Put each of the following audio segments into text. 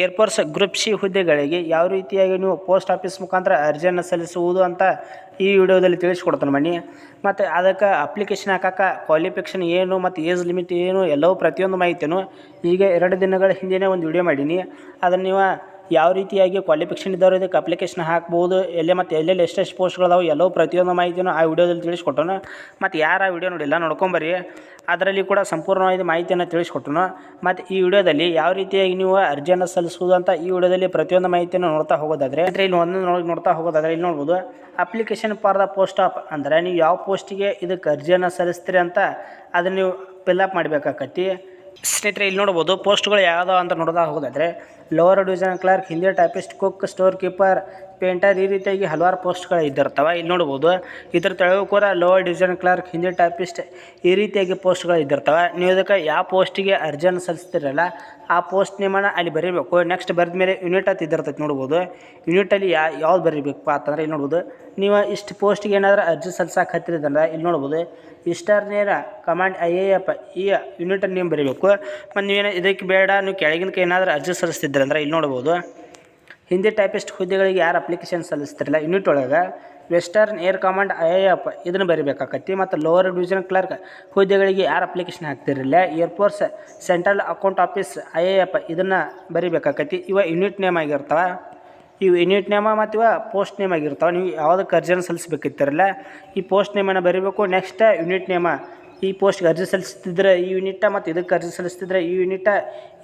Air force group C ಹುದ್ದೆಗಳಿಗೆ ಯಾವ ರೀತಿಯಾಗಿ ನೀವು ಪೋಸ್ಟ್ ಆಫೀಸ್ ಮುಖಾಂತರ ಅರ್ಜಿಯನ್ನು ಸಲ್ಲಿಸುವುದು ಅಂತ ಈ ವಿಡಿಯೋದಲ್ಲಿ ತಿಳಿಸ್ಕೊಡ್ತಾನೆ ಬನ್ನಿ. ಮತ್ತು ಅದಕ್ಕೆ ಅಪ್ಲಿಕೇಶನ್ ಹಾಕಕ್ಕೆ ಕ್ವಾಲಿಫಿಕೇಷನ್ ಏನು ಮತ್ತು ಏಜ್ ಲಿಮಿಟ್ ಏನು ಎಲ್ಲವೂ ಪ್ರತಿಯೊಂದು ಮಾಹಿತಿಯೂ ಈಗ ಎರಡು ದಿನಗಳ ಹಿಂದೆಯೇ ಒಂದು ವಿಡಿಯೋ ಮಾಡೀನಿ. ಅದನ್ನು ನೀವು ಯಾವ ರೀತಿಯಾಗಿ ಕ್ವಾಲಿಫಿಕೇಷನ್ ಇದ್ದವರು ಇದಕ್ಕೆ ಅಪ್ಲಿಕೇಶನ್ ಹಾಕ್ಬೋದು, ಎಲ್ಲೇ ಮತ್ತು ಎಲ್ಲೆಲ್ಲಿ ಎಷ್ಟೆಷ್ಟು ಪೋಸ್ಟ್ಗಳದಾವೆ ಎಲ್ಲೋ ಪ್ರತಿಯೊಂದು ಮಾಹಿತಿನೂ ಆ ವಿಡಿಯೋದಲ್ಲಿ ತಿಳಿಸ್ಕೊಟ್ಟನು. ಮತ್ತು ಯಾರು ಆ ವಿಡಿಯೋ ನೋಡಿಲ್ಲ, ನೋಡ್ಕೊಂಬರ್ರಿ. ಅದರಲ್ಲಿ ಕೂಡ ಸಂಪೂರ್ಣವಾದ ಮಾಹಿತಿಯನ್ನು ತಿಳಿಸ್ಕೊಟ್ಟನು. ಮತ್ತು ಈ ವಿಡಿಯೋದಲ್ಲಿ ಯಾವ ರೀತಿಯಾಗಿ ನೀವು ಅರ್ಜಿಯನ್ನು ಸಲ್ಲಿಸುವುದು ಅಂತ ಈ ವಿಡಿಯೋದಲ್ಲಿ ಪ್ರತಿಯೊಂದು ಮಾಹಿತಿಯನ್ನು ನೋಡ್ತಾ ಹೋಗೋದಾದರೆ, ಅಂದರೆ ಇಲ್ಲಿ ಒಂದು ನೋಡಿ, ನೋಡ್ತಾ ಹೋಗೋದಾದರೆ ಇಲ್ಲಿ ನೋಡ್ಬೋದು. Application for the post of ಅಂದರೆ ನೀವು ಯಾವ ಪೋಸ್ಟಿಗೆ ಇದಕ್ಕೆ ಅರ್ಜಿಯನ್ನು ಸಲ್ಲಿಸ್ತೀರಿ ಅಂತ ಅದನ್ನು ನೀವು ಫಿಲ್ಅಪ್ ಮಾಡಬೇಕಾಕತಿ ಸ್ನೇಹಿತರೆ, ಇಲ್ಲಿ ನೋಡ್ಬೋದು ಪೋಸ್ಟ್ಗಳು ಯಾವ್ದು ಅಂತ ನೋಡ್ದಾಗ ಹೋಗೋದಾದರೆ lower division clerk Hindi typist cook store keeper painter ಈ ರೀತಿಯಾಗಿ ಹಲವಾರು ಪೋಸ್ಟ್ಗಳು ಇದ್ದಿರ್ತವೆ. ಇಲ್ಲಿ ನೋಡ್ಬೋದು, ಇದ್ರ ತೆಳಗೂ ಕೂಡ lower division clerk, Hindi typist ಈ ರೀತಿಯಾಗಿ ಪೋಸ್ಟ್ಗಳು ಇದ್ದಿರ್ತವೆ. ನೀವು ಇದಕ್ಕೆ ಯಾವ ಪೋಸ್ಟಿಗೆ ಅರ್ಜಿಯನ್ನು ಸಲ್ಲಿಸ್ತಿರಲ್ಲ, ಆ ಪೋಸ್ಟ್ ನೇಮನ ಅಲ್ಲಿ ಬರೀಬೇಕು. ನೆಕ್ಸ್ಟ್ ಬರೆದ ಮೇಲೆ ಯೂನಿಟ್ ಅಂತ ಇದ್ದಿರ್ತೈತೆ ನೋಡ್ಬೋದು. ಯೂನಿಟಲ್ಲಿ ಯಾ, ಯಾವ್ದು ಬರೀಬೇಕಪ್ಪ ಅಂತಂದ್ರೆ ಇಲ್ಲಿ ನೋಡ್ಬೋದು, ನೀವು ಇಷ್ಟು ಪೋಸ್ಟಿಗೆ ಏನಾದರೂ ಅರ್ಜಿ ಸಲ್ಸಕ್ಕೆ ಹತ್ತಿರದಲ್ಲ ಇಲ್ಲಿ ನೋಡ್ಬೋದು eastern air command I A F ಈ ಯೂನಿಟ್ ನೇಮ್ ಬರೀಬೇಕು. ಮತ್ತು ನೀವೇನು ಇದಕ್ಕೆ ಬೇಡ, ನೀವು ಕೆಳಗಿನ ಏನಾದರೂ ಅರ್ಜಿ ಸಲ್ಲಿಸ್ತಿದ್ರಂದ್ರೆ ಇಲ್ಲಿ ನೋಡ್ಬೋದು. ಹಿಂದಿ ಟೈಪಿಸ್ಟ್ ಹುದ್ದೆಗಳಿಗೆ ಯಾರು ಅಪ್ಲಿಕೇಶನ್ ಸಲ್ಲಿಸ್ತಿರಲ್ಲ ಯೂನಿಟ್ ಒಳಗೆ western air command I I F ಇದನ್ನು ಬರಿಬೇಕಾಕತ್ತಿ. ಮತ್ತು ಲೋವರ್ ಡಿವಿಷನ್ ಕ್ಲರ್ಕ್ ಹುದ್ದೆಗಳಿಗೆ ಯಾರು application ಹಾಕ್ತಿರಲಿಲ್ಲ? Air force central account office I A F ಇದನ್ನು ಬರಿಬೇಕಾಕತ್ತಿ. ಇವ ಯೂನಿಟ್ ನೇಮ್ ಆಗಿರ್ತವೆ. ಇವು ಯೂನಿಟ್ ನೇಮ ಮತ್ತು ಇವ ಪೋಸ್ಟ್ ನೇಮ್ ಆಗಿರ್ತಾವೆ. ನೀವು ಯಾವುದಕ್ಕೆ ಅರ್ಜಿಯನ್ನು ಸಲ್ಲಿಸಬೇಕಿತ್ತಿರಲ್ಲ, ಈ ಪೋಸ್ಟ್ ನೇಮನ್ನು ಬರಿಬೇಕು. ನೆಕ್ಸ್ಟ್ ಯೂನಿಟ್ ನೇಮ ಈ ಪೋಸ್ಟ್ಗೆ ಅರ್ಜಿ ಸಲ್ಲಿಸ್ತಿದ್ರೆ ಈ ಯೂನಿಟ ಮತ್ತು ಇದಕ್ಕೆ ಅರ್ಜಿ ಸಲ್ಲಿಸ್ತಿದ್ರೆ ಈ ಯೂನಿಟ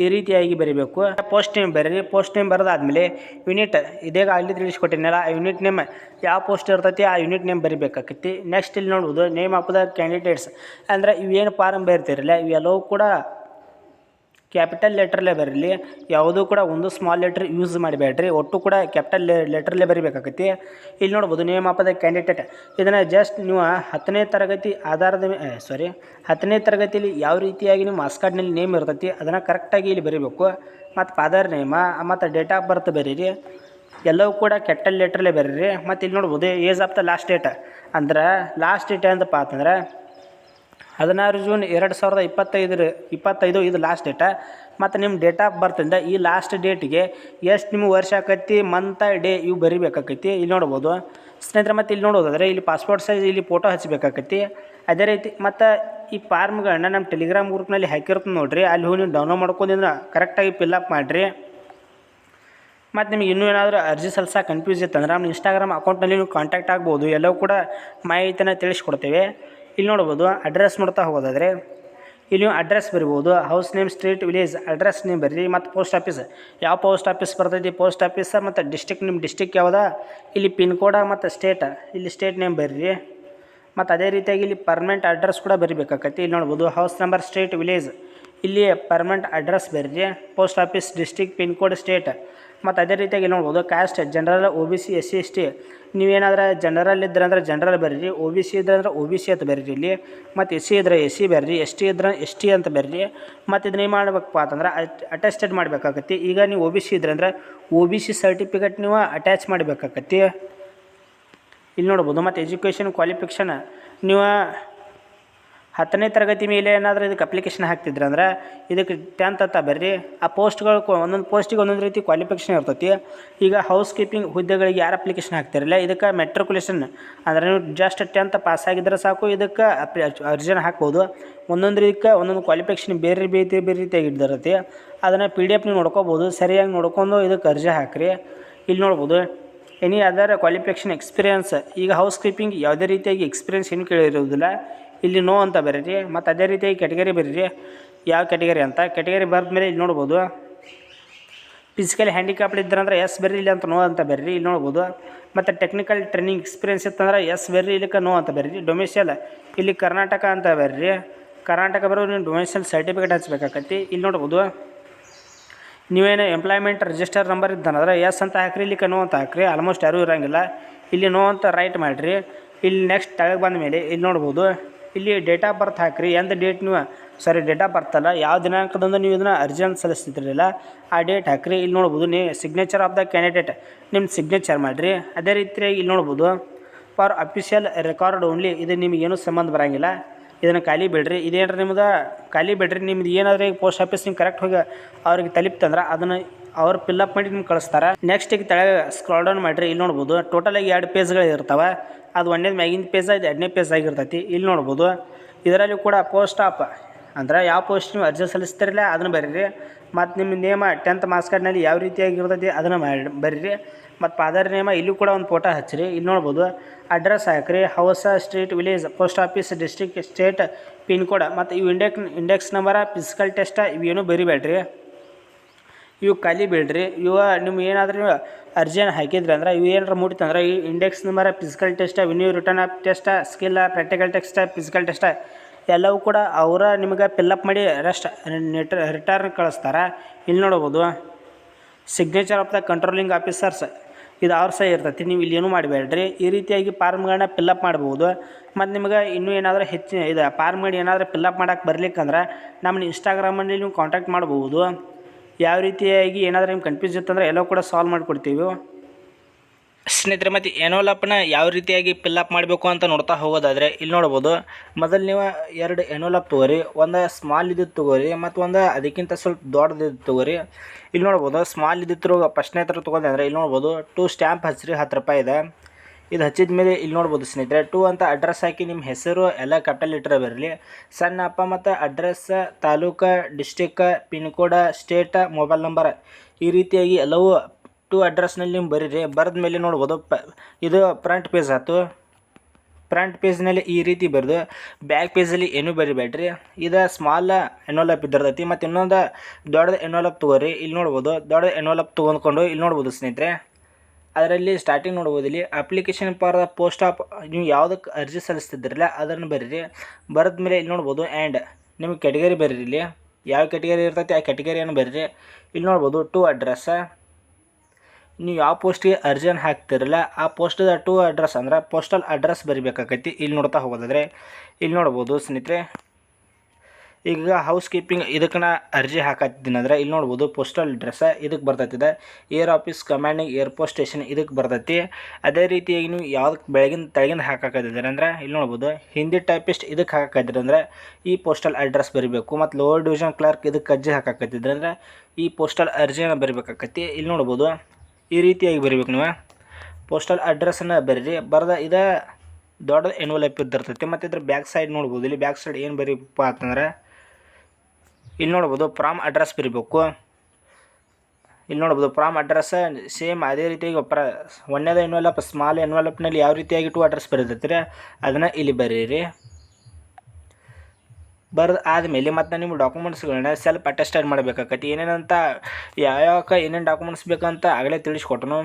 ಈ ರೀತಿಯಾಗಿ ಬರೀಬೇಕು. ಪೋಸ್ಟ್ ನೇಮ್ ಬರೀರಿ ಪೋಸ್ಟ್ ನೇಮ್ ಬರೋದಾದ್ಮೇಲೆ ಯೂನಿಟ್ ಇದೇಗ ಅಲ್ಲಿ ತಿಳಿಸ್ಕೊಟ್ಟಿನಲ್ಲ ಆ ಯೂನಿಟ್ ನೇಮ್ ಯಾವ ಪೋಸ್ಟ್ ಇರ್ತೈತಿ ಆ ಯೂನಿಟ್ ನೇಮ್ ಬರೀಬೇಕಾಕೈತಿ. ನೆಕ್ಸ್ಟ್ ಇಲ್ಲಿ ನೋಡ್ಬೋದು ನೇಮ್ ಆಫ್ ದ ಕ್ಯಾಂಡಿಡೇಟ್ಸ್ ಅಂದರೆ ಇವೇನು ಫಾರಮ್ ಬರೀತಿರಲ್ಲ ಇವೆಲ್ಲವೂ ಕೂಡ ಕ್ಯಾಪಿಟಲ್ ಲೆಟ್ರಲ್ಲೇ ಬರಲಿ. ಯಾವುದೂ ಕೂಡ ಒಂದು ಸ್ಮಾಲ್ ಲೆಟ್ರ್ ಯೂಸ್ ಮಾಡಬೇಡ್ರಿ. ಒಟ್ಟು ಕೂಡ ಕ್ಯಾಪಿಟಲ್ ಲೆಟ್ರಲ್ಲೇ ಬರೀಬೇಕಾಗತ್ತೆ. ಇಲ್ಲಿ ನೋಡ್ಬೋದು ನೇಮ್ ಆಫ್ ದ ಕ್ಯಾಂಡಿಡೇಟ್. ಇದನ್ನು ಜಸ್ಟ್ ನೀವು ಹತ್ತನೇ ತರಗತಿ ಆಧಾರದ ಸಾರಿ ಹತ್ತನೇ ತರಗತಿಯಲ್ಲಿ ಯಾವ ರೀತಿಯಾಗಿ ನಿಮ್ಮ ಮಾಸ್ಕಾರ್ಡ್ನಲ್ಲಿ ನೇಮ್ ಇರ್ತೈತಿ, ಅದನ್ನು ಕರೆಕ್ಟಾಗಿ ಇಲ್ಲಿ ಬರೀಬೇಕು. ಮತ್ತು ಫಾದರ್ ನೇಮ, ಮತ್ತು ಡೇಟ್ ಆಫ್ ಬರ್ತ್ ಬರೀರಿ. ಎಲ್ಲವೂ ಕೂಡ ಕ್ಯಾಪಿಟಲ್ ಲೆಟ್ರಲ್ಲೇ ಬರೀರಿ. ಮತ್ತು ಇಲ್ಲಿ ನೋಡ್ಬೋದು age of the last date ಅಂದ್ರೆ ಲಾಸ್ಟ್ ಡೇಟ್ ಏನಪ್ಪ ಅಂತಂದ್ರೆ ಹದಿನಾರು ಜೂನ್ ಎರಡು ಸಾವಿರದ ಇಪ್ಪತ್ತೈದರ ಇಪ್ಪತ್ತೈದು ಇದು ಲಾಸ್ಟ್ ಡೇಟ ಮತ್ತು ನಿಮ್ಮ ಡೇಟ್ ಆಫ್ ಬರ್ತಿಂದ ಈ ಲಾಸ್ಟ್ ಡೇಟಿಗೆ ಎಷ್ಟು ನಿಮ್ಮ ವರ್ಷ ಆಕೈತಿ ಮಂತ ಡೇ ಇವು ಬರಿಬೇಕಾಕೈತಿ ಇಲ್ಲಿ ನೋಡ್ಬೋದು. ಸ್ನೇಹಿತರೆ, ಮತ್ತು ಇಲ್ಲಿ ನೋಡೋದಾದ್ರೆ ಇಲ್ಲಿ ಪಾಸ್ಪೋರ್ಟ್ ಸೈಜ್ ಇಲ್ಲಿ ಫೋಟೋ ಹಚ್ಚಬೇಕಾಕೈತಿ ಅದೇ ರೀತಿ ಮತ್ತು ಈ ಫಾರ್ಮ್ಗಳನ್ನ ನಮ್ಮ ಟೆಲಿಗ್ರಾಮ್ ಗ್ರೂಪ್ನಲ್ಲಿ ಹಾಕಿರ್ತೀನಿ ನೋಡಿರಿ. ಅಲ್ಲಿ ಹೋಗಿ ನೀವು ಡೌನ್ಲೋಡ್ ಮಾಡ್ಕೊಂಡಿದ್ರೆ ಕರೆಕ್ಟಾಗಿ ಫಿಲ್ಅಪ್ ಮಾಡಿರಿ. ಮತ್ತು ನಿಮಗೆ ಇನ್ನೂ ಏನಾದರೂ ಅರ್ಜಿ ಸಲ್ಸ ಕನ್ಫ್ಯೂಸ್ ಇತ್ತಂದ್ರೆ ನಮ್ಮ ಇನ್ಸ್ಟಾಗ್ರಾಮ್ ಅಕೌಂಟ್ನಲ್ಲಿ ನೀವು ಕಾಂಟ್ಯಾಕ್ಟ್ ಆಗ್ಬೋದು. ಎಲ್ಲವೂ ಕೂಡ ಮಾಹಿತಿನ ತಿಳಿಸ್ಕೊಡ್ತೇವೆ. ಇಲ್ಲಿ ನೋಡ್ಬೋದು ಅಡ್ರೆಸ್ ನೋಡ್ತಾ ಹೋಗೋದಾದರೆ, ಇಲ್ಲಿ ನೀವು ಅಡ್ರೆಸ್ ಬರಿಬೋದು house name street village address name ಬರ್ರಿ ಮತ್ತು ಪೋಸ್ಟ್ ಆಫೀಸ್ ಯಾವ ಪೋಸ್ಟ್ ಆಫೀಸ್ ಬರ್ತೈತಿ? ಪೋಸ್ಟ್ ಆಫೀಸ ಮತ್ತು ಡಿಸ್ಟಿಕ್ ನಿಮ್ಮ ಡಿಸ್ಟಿಕ್ ಯಾವುದಾ? ಇಲ್ಲಿ ಪಿನ್ ಕೋಡ ಮತ್ತು ಸ್ಟೇಟ ಇಲ್ಲಿ ಸ್ಟೇಟ್ ನೇಮ್ ಬರ್ರಿ. ಮತ್ತು ಅದೇ ರೀತಿಯಾಗಿ ಇಲ್ಲಿ ಪರ್ಮನೆಂಟ್ ಅಡ್ರೆಸ್ ಕೂಡ ಬರಿಬೇಕಾಕತಿ. ಇಲ್ಲಿ ನೋಡ್ಬೋದು ಹೌಸ್ ನಂಬರ್ ಸ್ಟ್ರೀಟ್ ವಿಲೇಜ್ ಇಲ್ಲಿ ಪರ್ಮನೆಂಟ್ ಅಡ್ರೆಸ್ ಬರ್ರಿ. Post office district pin code state ಮತ್ತು ಅದೇ ರೀತಿಯಾಗಿ ನೋಡ್ಬೋದು caste general O B C S C S T ನೀವೇನಾದ್ರೆ general ಇದ್ರೆ ಅಂದ್ರೆ ಜನರಲ್ ಬರ್ರಿ ಒ ಬಿ ಸಿ ಇದ್ರೆ ಅಂದ್ರೆ ಒ ಬಿ ಸಿ ಅಂತ ಬರ್ರಿ ಇಲ್ಲಿ. ಮತ್ತು ಎಸ್ ಸಿ ಇದ್ರೆ ಎಸ್ ಸಿ ಬರ್ರಿ ಎಸ್ ಟಿ ಇದ್ರೆ ಎಸ್ ಟಿ ಅಂತ ಬರ್ರಿ. ಮತ್ತು ಇದನ್ನ ಏನು ಮಾಡಬೇಕಪ್ಪ ಅಂತಂದ್ರೆ ಅಟೆಸ್ಟೆಡ್ ಮಾಡಬೇಕಾಗತ್ತೆ ಈಗ ನೀವು ಒ ಬಿ ಸಿ ಇದ್ರೆ ಅಂದರೆ ಒ ಬಿ ಸಿ ಸರ್ಟಿಫಿಕೇಟ್ ನೀವು ಅಟ್ಯಾಚ್ ಮಾಡಬೇಕಾಗತ್ತೆ ಇಲ್ಲಿ ನೋಡ್ಬೋದು, ಮತ್ತು ಎಜುಕೇಷನ್ ಕ್ವಾಲಿಫಿಕೇಷನ್ ನೀವು ಹತ್ತನೇ ತರಗತಿ ಮೇಲೆ ಏನಾದರೂ ಇದಕ್ಕೆ ಅಪ್ಲಿಕೇಶನ್ ಹಾಕ್ತಿದ್ರೆ ಅಂದ್ರೆ ಇದಕ್ಕೆ ಟೆಂತ್ ಅಂತ ಬರ್ರಿ. ಆ ಪೋಸ್ಟ್ಗಳು ಒಂದೊಂದು ಪೋಸ್ಟಿಗೆ ಒಂದೊಂದು ರೀತಿ ಕ್ವಾಲಿಫಿಕೇಷನ್ ಇರ್ತೈತಿ. ಈಗ ಹೌಸ್ ಕೀಪಿಂಗ್ ಹುದ್ದೆಗಳಿಗೆ ಯಾರು ಅಪ್ಲಿಕೇಶನ್ ಹಾಕ್ತಿರಲ್ಲ, ಇದಕ್ಕೆ ಮೆಟ್ರಿಕುಲೇಷನ್ ಅಂದರೆ ನೀವು ಜಸ್ಟ್ ಟೆಂತ್ ಪಾಸ್ ಆಗಿದ್ರೆ ಸಾಕು, ಇದಕ್ಕೆ ಅಪ್ಲಿ ಅರ್ಜಿನ ಹಾಕ್ಬೋದು. ಒಂದೊಂದು ರೀತಿ ಒಂದೊಂದು ಕ್ವಾಲಿಫಿಕೇಷನ್ ಬೇರೆ ಬೇರೆ ಬೇರೆ ರೀತಿಯಾಗಿ ಇದ್ದಿರುತ್ತೆ ಅದನ್ನು ಪಿ ಡಿ ಎಫ್ ನೀವು ನೋಡ್ಕೋಬೋದು, ಸರಿಯಾಗಿ ನೋಡ್ಕೊಂಡು ಇದಕ್ಕೆ ಅರ್ಜಿ ಹಾಕಿರಿ. ಇಲ್ಲಿ ನೋಡ್ಬೋದು ಎನಿ ಅದರ್ ಕ್ವಾಲಿಫಿಕೇಷನ್ ಎಕ್ಸ್ಪೀರಿಯನ್ಸ್ ಈಗ ಹೌಸ್ ಕೀಪಿಂಗ್ ಯಾವುದೇ ರೀತಿಯಾಗಿ ಎಕ್ಸ್ಪೀರಿಯನ್ಸ್ ಏನು ಕೇಳಿರೋದಿಲ್ಲ. ಇಲ್ಲಿ ನೋ ಅಂತ ಬರೀರಿ, ಮತ್ತು ಅದೇ ರೀತಿಯಾಗಿ ಕೆಟಗರಿ ಬರೀರಿ. ಯಾವ ಕೆಟಗರಿ ಅಂತ? ಕೆಟಗರಿ ಬರೆದ ಮೇಲೆ ಇಲ್ಲಿ ನೋಡ್ಬೋದು. ಫಿಸಿಕಲಿ ಹ್ಯಾಂಡಿಕ್ಯಾಪ್ಡ್ ಇದ್ರಂದ್ರೆ ಎಸ್ ಬರ್ರಿ, ಇಲ್ಲಿ ಅಂತ ನೋ ಅಂತ ಬರ್ರಿ, ಇಲ್ಲಿ ನೋಡ್ಬೋದು. ಮತ್ತು ಟೆಕ್ನಿಕಲ್ ಟ್ರೈನಿಂಗ್ ಎಕ್ಸ್ಪೀರಿಯನ್ಸ್ ಇತ್ತಂದ್ರೆ ಎಸ್ ಬರ್ರಿ ಇಲ್ಲಿಕ್ಕೆ ನೋ ಅಂತ ಬರ್ರಿ. ಡೊಮೇಷಿಯಲ್ ಇಲ್ಲಿ ಕರ್ನಾಟಕ ಅಂತ ಬರ್ರಿ. ಕರ್ನಾಟಕ ಬರೋ ನೀವು ಡೊಮೇಷಿಯಲ್ ಸರ್ಟಿಫಿಕೇಟ್ ಹಚ್ಬೇಕಾಕತಿ ಇಲ್ಲಿ ನೋಡ್ಬೋದು. ನೀವೇನು ಎಂಪ್ಲಾಯ್ಮೆಂಟ್ ರಿಜಿಸ್ಟರ್ ನಂಬರ್ ಇದ್ದಾನಂದ್ರೆ ಎಸ್ ಅಂತ ಹಾಕ್ರಿ ಇಲ್ಲಿಕ್ಕೆ ನೋ ಅಂತ ಹಾಕ್ರಿ. ಆಲ್ಮೋಸ್ಟ್ ಯಾರೂ ಇರೋಂಗಿಲ್ಲ. ಇಲ್ಲಿ ನೋ ಅಂತ ರೈಟ್ ಮಾಡಿರಿ. ಇಲ್ಲಿ ನೆಕ್ಸ್ಟ್ ತೆಳಗೆ ಬಂದ ಮೇಲೆ ಇಲ್ಲಿ ನೋಡ್ಬೋದು. ಇಲ್ಲಿ ಡೇಟ್ ಆಫ್ ಬರ್ತ್ ಹಾಕ್ರಿ. ಎಂದ ಡೇಟ್ ನೀವು ಸಾರಿ ಡೇಟ್ ಆಫ್ ಬರ್ತ್ ಯಾವ ದಿನಾಂಕದಂದು ನೀವು ಇದನ್ನು ಅರ್ಜೆಂಟ್ ಸಲ್ಲಿಸ್ತಿದ್ರಲ್ಲ, ಆ ಡೇಟ್ ಹಾಕ್ರಿ. ಇಲ್ಲಿ ನೋಡ್ಬೋದು, ನೀ ಸಿಗ್ನೇಚರ್ ಆಫ್ ದ ಕ್ಯಾಂಡಿಡೇಟ್ ನಿಮ್ಮ ಸಿಗ್ನೇಚರ್ ಮಾಡಿರಿ. ಅದೇ ರೀತಿಯಾಗಿ ಇಲ್ಲಿ ನೋಡ್ಬೋದು ಫಾರ್ ಅಫಿಷಿಯಲ್ ರೆಕಾರ್ಡ್ ಓನ್ಲಿ ಇದು ನಿಮಗೇನು ಸಂಬಂಧ ಬರೋಂಗಿಲ್ಲ. ಇದನ್ನು ಖಾಲಿ ಬಿಡ್ರಿ. ಇದೇನ್ರ ನಿಮ್ದು ಖಾಲಿ ಬಿಡ್ರಿ. ನಿಮ್ದು ಏನಾದ್ರೆ ಈಗ ಪೋಸ್ಟ್ ಆಫೀಸ್ ನಿಮ್ಗೆ ಕರೆಕ್ಟ್ ಹೋಗಿ ಅವ್ರಿಗೆ ತಲುಪ್ತಂದ್ರೆ ಅದನ್ನು ಅವ್ರು ಪಿಲ್ಅಪ್ ಮಾಡಿ ನಿಮ್ಗೆ ಕಳಿಸ್ತಾರೆ. ನೆಕ್ಸ್ಟ್ ಈಗ ತೆಳಗೆ ಸ್ಕ್ರಾಲ್ ಡೌನ್ ಮಾಡಿರಿ. ಇಲ್ಲಿ ನೋಡ್ಬೋದು ಟೋಟಲಾಗಿ ಎರಡು ಪೇಜ್ಗಳು ಇರ್ತವೆ. ಅದು ಒಂದೇದು ಮ್ಯಾಗಿನ ಪೇಜ್ ಇದು ಎರಡನೇ ಪೇಜ್ ಆಗಿರ್ತೈತಿ. ಇಲ್ಲಿ ನೋಡ್ಬೋದು. ಇದರಲ್ಲಿ ಕೂಡ ಪೋಸ್ಟ್ ಆಪ್ ಅಂದ್ರೆ ಯಾವ ಪೋಸ್ಟ್ ನೀವು ಅರ್ಜಿ ಸಲ್ಲಿಸ್ತಿರಲ್ಲ ಅದನ್ನು ಬರೀರಿ. ಮತ್ತು ನಿಮ್ಮ ನೇಮ ಟೆಂತ್ ಮಾರ್ಕ್ಸ್ ಕಾರ್ಡ್ನಲ್ಲಿ ಯಾವ ರೀತಿಯಾಗಿರ್ತೈತಿ ಅದನ್ನು ಮಾಡಿ, ಬರೀರಿ. ಮತ್ತು ಫಾದರ್ ನೇಮ ಇಲ್ಲೂ ಕೂಡ ಒಂದು ಫೋಟೋ ಹಚ್ಚಿರಿ. ಇಲ್ಲಿ ನೋಡ್ಬೋದು. ಅಡ್ರೆಸ್ ಹಾಕ್ರಿ. House street village post office district state pin code ಮತ್ತು ಇವು index index number physical test ಇವೇನು ಬರಿಬೇಡ್ರಿ. ಇವು ಖಾಲಿ ಬಿಡ್ರಿ. ಇವ ನಿಮ್ಗೆ ಏನಾದರೂ ಅರ್ಜಿಯನ್ನು ಹಾಕಿದ್ರಿ ಅಂದ್ರೆ ಇವು ಏನಾರ ಮುಟ್ಟಿತಂದ್ರೆ ಈ index number physical test venue return of test skill practical test physical test ಎಲ್ಲವೂ ಕೂಡ ಅವರ ನಿಮಗೆ ಪಿಲ್ಲಪ್ ಮಾಡಿ ರೆಸ್ಟ್ ರಿಟರ್ನ್ ಕಳಿಸ್ತಾರೆ. ಇಲ್ಲಿ ನೋಡ್ಬೋದು signature of the controlling officers ಇದು ಅವ್ರ ಸಹ ಇರ್ತೈತಿ, ನೀವು ಇಲ್ಲಿ ಏನೂ ಮಾಡಬೇಡ್ರಿ. ಈ ರೀತಿಯಾಗಿ ಫಾರ್ಮ್ಗಳನ್ನ ಪಿಲ್ಲಪ್ ಮಾಡ್ಬೋದು. ಮತ್ತು ನಿಮಗೆ ಇನ್ನೂ ಏನಾದರೂ ಹೆಚ್ಚಿನ, ಇದು ಫಾರ್ಮ್ಗಳು ಏನಾದರೂ ಪಿಲ್ಲಪ್ ಮಾಡೋಕೆ ಬರ್ಲಿಕ್ಕಂದ್ರೆ ನಮ್ಮನ್ನ ಇನ್ಸ್ಟಾಗ್ರಾಮಲ್ಲಿ ನೀವು ಕಾಂಟ್ಯಾಕ್ಟ್ ಮಾಡ್ಬೋದು. ಯಾವ ರೀತಿಯಾಗಿ ಏನಾದರೂ ನಿಮ್ಗೆ ಕನ್ಫ್ಯೂಸ್ ಇತ್ತಂದ್ರೆ ಎಲ್ಲೋ ಕೂಡ ಸಾಲ್ವ್ ಮಾಡಿಕೊಡ್ತೀವಿ. ಸ್ನೇಹಿತರೆ, ಮತ್ತು ಎನೋಲಪ್ನ ಯಾವ ರೀತಿಯಾಗಿ ಪಿಲ್ಲಪ್ ಮಾಡಬೇಕು ಅಂತ ನೋಡ್ತಾ ಹೋಗೋದಾದರೆ, ಇಲ್ಲಿ ನೋಡ್ಬೋದು. ಮೊದಲು ನೀವು ಎರಡು ಎನೋಲಪ್ ತೊಗೋರಿ, ಒಂದು ಸ್ಮಾಲ್ ಇದ್ದು ತೊಗೋರಿ, ಮತ್ತು ಒಂದು ಅದಕ್ಕಿಂತ ಸ್ವಲ್ಪ ದೊಡ್ಡದಿದ್ದು ತೊಗೋರಿ. ಇಲ್ಲಿ ನೋಡ್ಬೋದು ಸ್ಮಾಲ್ ಇದ್ದಿತ್ತು ಫಸ್ಟ್ನೇ ಥರ ತೊಗೊಂಡೆ ಅಂದರೆ, ಇಲ್ಲಿ ನೋಡ್ಬೋದು ಟೂ ಸ್ಟ್ಯಾಂಪ್ ಹಚ್ಚಿರಿ, ಹತ್ತು ರೂಪಾಯಿ ಇದೆ. ಇದು ಹಚ್ಚಿದ ಮೇಲೆ ಇಲ್ಲಿ ನೋಡ್ಬೋದು ಸ್ನೇಹಿತರೆ ಟೂ ಅಂತ ಅಡ್ರೆಸ್ ಹಾಕಿ ನಿಮ್ಮ ಹೆಸರು, ಎಲ್ಲ ಕ್ಯಾಪಿಟಲ್ ಲೆಟರ್ ಬರಲಿ. ಸಣ್ಣ ಅಪ್ಪ ಮತ್ತು address taluk district pin state state mobile number ಈ ರೀತಿಯಾಗಿ ಎಲ್ಲವೂ ಟು ಅಡ್ರೆಸ್ನಲ್ಲಿ ನೀವು ಬರೀರಿ. ಬರೆದ ಮೇಲೆ ನೋಡ್ಬೋದು ಪ, ಇದು ಫ್ರಂಟ್ ಪೇಜ್ ಆಯ್ತು. ಫ್ರಂಟ್ ಪೇಜ್ನಲ್ಲಿ ಈ ರೀತಿ ಬರೆದು ಬ್ಯಾಕ್ ಪೇಜಲ್ಲಿ ಏನೂ ಬರಿಬೇಡ್ರಿ. ಇದು ಸ್ಮಾಲ್ ಎನ್ವಲಪ್ ಇದ್ದಿರ್ತೈತಿ ಮತ್ತು ಇನ್ನೊಂದು ದೊಡ್ಡದು ಎನ್ವಲಪ್ ತೊಗೋರಿ. ಇಲ್ಲಿ ನೋಡ್ಬೋದು. ದೊಡ್ಡ ಎನ್ವಲಪ್ ತೊಗೊಂಡ್ಕೊಂಡು ಇಲ್ಲಿ ನೋಡ್ಬೋದು ಸ್ನೇಹಿತರೆ. ಅದರಲ್ಲಿ ಸ್ಟಾರ್ಟಿಂಗ್ ನೋಡ್ಬೋದು ಇಲ್ಲಿ. Application for the post of ನೀವು ಯಾವುದಕ್ಕೆ ಅರ್ಜಿ ಸಲ್ಲಿಸ್ತಿದ್ದಿರಲ್ಲ ಅದನ್ನು ಬರೀರಿ. ಬರೆದ ಮೇಲೆ ಇಲ್ಲಿ ನೋಡ್ಬೋದು ಆ್ಯಂಡ್ ನಿಮಗೆ ಕೆಟಗರಿ ಬರೀರಿ ಇಲ್ಲಿ. ಯಾವ ಕೆಟಗರಿ ಇರ್ತೈತಿ ಆ ಕೆಟಗರಿಯನ್ನು ಬರೀರಿ. ಇಲ್ಲಿ ನೋಡ್ಬೋದು ಟು ಅಡ್ರೆಸ್ ನೀವು ಯಾವ ಪೋಸ್ಟಿಗೆ ಅರ್ಜಿಯನ್ನು ಹಾಕ್ತಿರಲ್ಲ, ಆ ಪೋಸ್ಟದ ಟು ಅಡ್ರೆಸ್ ಅಂದ್ರೆ ಪೋಸ್ಟಲ್ ಅಡ್ರೆಸ್ ಬರಿಬೇಕಾಕೈತಿ ಇಲ್ಲಿ ನೋಡ್ತಾ ಹೋಗೋದಾದ್ರೆ, ಇಲ್ಲಿ ನೋಡ್ಬೋದು ಸ್ನೇಹಿತರೆ. ಈಗ ಹೌಸ್ ಕೀಪಿಂಗ್ ಇದಕ್ಕೆ ನಾ ಅರ್ಜಿ ಹಾಕತ್ತಿದ್ದೀನಿ ಅಂದ್ರೆ ಇಲ್ಲಿ ನೋಡ್ಬೋದು ಪೋಸ್ಟಲ್ ಅಡ್ರೆಸ್ ಇದಕ್ಕೆ ಬರ್ತೈತಿದೆ. Air office commanding airport station ಇದಕ್ಕೆ ಬರ್ತೈತಿ. ಅದೇ ರೀತಿಯಾಗಿ ನೀವು ಯಾವ್ದಕ್ಕೆ ಬೆಳಗಿನ ತೆಳಗಿಂದ ಹಾಕಾಕತ್ತಿದ್ದೀರಿ ಅಂದ್ರೆ ಇಲ್ಲಿ ನೋಡ್ಬೋದು ಹಿಂದಿ ಟೈಪಿಸ್ಟ್ ಇದಕ್ಕೆ ಹಾಕಾಕತ್ತಿದ್ರೆ ಅಂದ್ರೆ ಈ ಪೋಸ್ಟಲ್ ಅಡ್ರೆಸ್ ಬರಿಬೇಕು. ಮತ್ತು ಲೋವರ್ ಡಿವಿಷನ್ ಕ್ಲರ್ಕ್ ಇದಕ್ಕೆ ಅರ್ಜಿ ಹಾಕಾಕತ್ತಿದ್ರೆ ಅಂದರೆ ಈ ಪೋಸ್ಟಲ್ ಅರ್ಜಿಯನ್ನು ಬರಿಬೇಕಾಕತಿ ಇಲ್ಲಿ ನೋಡ್ಬೋದು ಈ ರೀತಿಯಾಗಿ ಬರಿಬೇಕು ನೀವು. ಪೋಸ್ಟಲ್ ಅಡ್ರೆಸ್ಸನ್ನು ಬರೀರಿ. ಬರೆದ ಇದು ದೊಡ್ಡ ಎನ್ವಲಪ್ ಇದ್ದಿರ್ತೈತಿ. ಮತ್ತು ಇದ್ರ ಬ್ಯಾಕ್ ಸೈಡ್ ನೋಡ್ಬೋದು. ಇಲ್ಲಿ ಬ್ಯಾಕ್ ಸೈಡ್ ಏನು ಬರೀಪ್ಪ ಅಂತಂದ್ರೆ ಇಲ್ಲಿ ನೋಡ್ಬೋದು ಪ್ರಾಮ್ ಅಡ್ರೆಸ್ ಬರಿಬೇಕು. ಇಲ್ಲಿ ನೋಡ್ಬೋದು ಪ್ರಾಮ್ ಅಡ್ರೆಸ್ ಸೇಮ್ ಅದೇ ರೀತಿಯಾಗಿ ಪ್ರ ಒಂದೇದ ಎನ್ವಲಪ್ ಸ್ಮಾಲ್ ಎನ್ವಲಪ್ನಲ್ಲಿ ಯಾವ ರೀತಿಯಾಗಿ ಟು ಅಡ್ರೆಸ್ ಬರೀತೈತ್ರಿ, ಅದನ್ನು ಇಲ್ಲಿ ಬರೀರಿ. ಬರೆದು ಆದಮೇಲೆ ಮತ್ತು ನಿಮ್ಮ ಡಾಕ್ಯುಮೆಂಟ್ಸ್ಗಳನ್ನ ಸೆಲ್ಫ್ ಅಟೆಸ್ಟೆಡ್ ಮಾಡಬೇಕಾಕತಿ. ಏನೇನಂತ ಯಾವ್ಯಾವಕ್ಕೆ ಏನೇನು ಡಾಕ್ಯುಮೆಂಟ್ಸ್ ಬೇಕಂತ ಆಗಲೇ ತಿಳಿಸ್ಕೊಟ್ಟನು